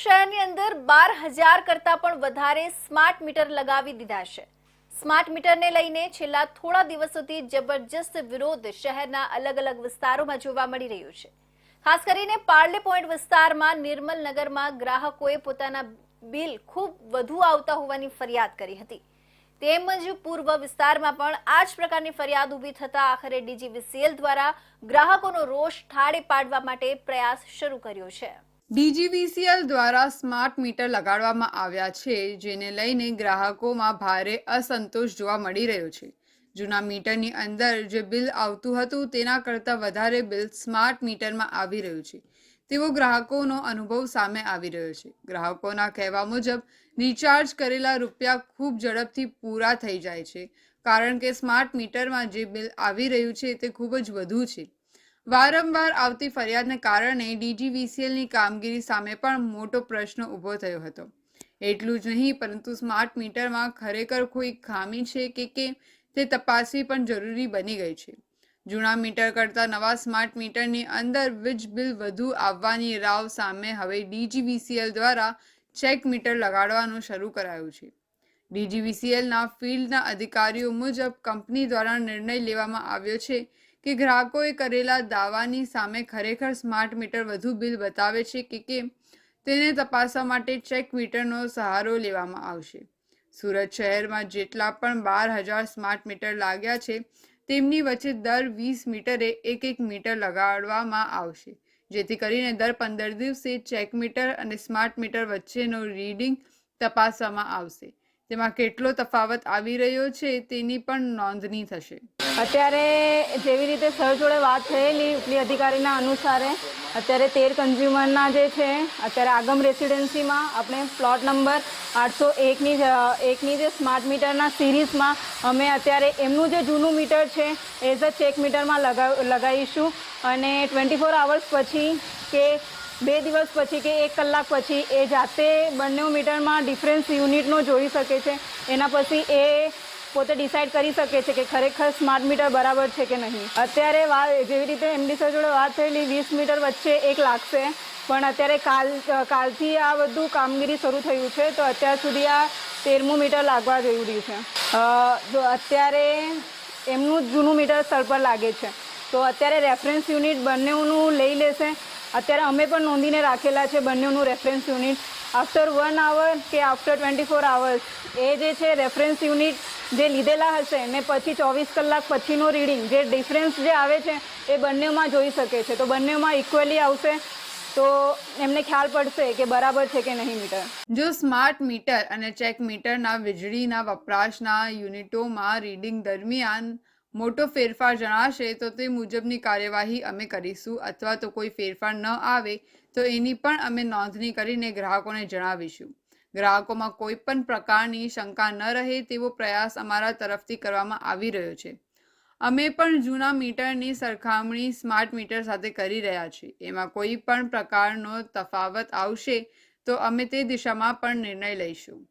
શહેરની અંદર બાર હજાર કરતાં પણ વધારે સ્માર્ટ મીટર લગાવી દીધા છે. સ્માર્ટ મીટરને લઈને છેલ્લા થોડા દિવસોથી જબરજસ્ત વિરોધ શહેરના અલગ અલગ વિસ્તારોમાં જોવા મળી રહ્યો છે. ખાસ કરીને પાર્લે પોઈન્ટ વિસ્તારમાં નિર્મલ નગરમાં ગ્રાહકોએ પોતાના બિલ ખૂબ વધુ આવતા હોવાની ફરિયાદ કરી હતી. તેમજ પૂર્વ વિસ્તારમાં પણ આ જ પ્રકારની ફરિયાદ ઊભી થતા આખરે ડીજીવીસીએલ દ્વારા ગ્રાહકોનો રોષ ઠાળે પાડવા માટે પ્રયાસ શરૂ કર્યો છે. ડીજીવીસીએલ દ્વારા સ્માર્ટ મીટર લગાડવામાં આવ્યા છે, જેને લઈને ગ્રાહકોમાં ભારે અસંતોષ જોવા મળી રહ્યો છે. જૂના મીટરની અંદર જે બિલ આવતું હતું, તેના કરતાં વધારે બિલ સ્માર્ટ મીટરમાં આવી રહ્યું છે. તેવો ગ્રાહકોનો અનુભવ સામે આવી રહ્યો છે. ગ્રાહકોના કહેવા મુજબ, રિચાર્જ કરેલા રૂપિયા ખૂબ ઝડપથી પૂરા થઈ જાય છે, કારણ કે સ્માર્ટ મીટરમાં જે બિલ આવી રહ્યું છે, તે ખૂબ જ વધુ છે. વારંવાર આવતી ફરિયાદને કારણે ડીજીવીસીએલની કામગીરી સામે પણ મોટો પ્રશ્ન ઊભો થયો હતો. એટલું જ નહીં, પરંતુ સ્માર્ટ મીટરમાં ખરેખર કોઈ ખામી છે કે કેમ તે તપાસવી પણ જરૂરી બની ગઈ છે. જૂના મીટર કરતાં નવા સ્માર્ટ મીટરની અંદર વીજ બિલ વધુ આવવાની રાવ સામે હવે ડીજીવીસીએલ દ્વારા ચેક મીટર લગાડવાનું શરૂ કરાયું છે. ડીજીવીસીએલના ફિલ્ડના અધિકારીઓ મુજબ કંપની દ્વારા નિર્ણય લેવામાં આવ્યો છે કે ગ્રાહકોએ કરેલા દાવાની સામે ખરેખર સ્માર્ટ મીટર વધુ બિલ બતાવે છે કે કેમ? તેને તપાસવા માટે ચેક મીટરનો સહારો લેવામાં આવશે. સુરત શહેરમાં જેટલા પણ બાર હજાર સ્માર્ટ મીટર લાગ્યા છે, તેમની વચ્ચે દર વીસ મીટરે એક એક મીટર લગાડવામાં આવશે, જેથી કરીને દર પંદર દિવસે ચેક મીટર અને સ્માર્ટ મીટર વચ્ચેનો રીડિંગ તપાસવામાં આવશે. તેમાં કેટલો તફાવત આવી રહ્યો છે તેની પણ નોંધણી થશે. અત્યારે જેવી રીતે સર જોડે વાત થયેલી ઉપલી અધિકારીના અનુસારે, અત્યારે તેર કન્ઝ્યુમરના જે છે, અત્યારે આગમ રેસિડેન્સીમાં આપણે પ્લોટ નંબર આઠસો એકની એકની જે સ્માર્ટ મીટરના સિરીઝમાં અમે અત્યારે એમનું જે જૂનું મીટર છે એઝ અ ચેક મીટરમાં લગાવ, લગાવીશું. અને ટ્વેન્ટી ફોર આવર્સ પછી કે બે દિવસ પછી કે એક કલાક પછી એ જાતે બંને મીટરમાં ડિફરન્સ યુનિટનો જોઈ શકે છે. એના પછી એ પોતે ડિસાઇડ કરી શકે છે કે ખરેખર સ્માર્ટ મીટર બરાબર છે કે નહીં. અત્યારે જેવી રીતે એમડી સર જોડે વાત થયેલી, વીસ મીટર વચ્ચે એક લાગશે. પણ અત્યારે કાલ, કાલથી આ બધું કામગીરી શરૂ થયું છે, તો અત્યાર સુધી આ તેરમું મીટર લાગવા જરૂરી છે. અત્યારે એમનું જૂનું મીટર સ્થળ પર લાગે છે. તો અત્યારે રેફરન્સ યુનિટ બંનેનું લઈ લેશે. અત્યારે અમે પણ નોંધીને રાખેલા છે બંનેનું reference unit after one hour કે આફ્ટર ટ્વેન્ટી ફોર આવર્સ એ જે છે રેફરન્સ યુનિટ જે લીધેલા હશે ને પછી ચોવીસ કલાક પછીનું રીડિંગ જે ડિફરન્સ જે આવે છે એ બંનેમાં જોઈ શકે છે. તો બંનેમાં ઇક્વલી આવશે. તો એમને ખ્યાલ પડશે કે બરાબર છે કે નહીં મીટર જો સ્માર્ટ મીટર અને ચેક મીટરના વીજળીના વપરાશના યુનિટોમાં રીડિંગ દરમિયાન મોટો ફેરફાર જણાશે તો તે મુજબની કાર્યવાહી અમે કરીશું. અથવા તો કોઈ ફેરફાર ન આવે તો એની પણ અમે નોંધણી કરીને ગ્રાહકોને જણાવીશું. ગ્રાહકોમાં કોઈ પણ પ્રકારની શંકા ન રહે તેવો પ્રયાસ અમારા તરફથી કરવામાં આવી રહ્યો છે. અમે પણ જૂના મીટરની સરખામણી સ્માર્ટ મીટર સાથે કરી રહ્યા છીએ. એમાં કોઈ પણ પ્રકારનો તફાવત આવશે તો અમે તે દિશામાં પણ નિર્ણય લઈશું.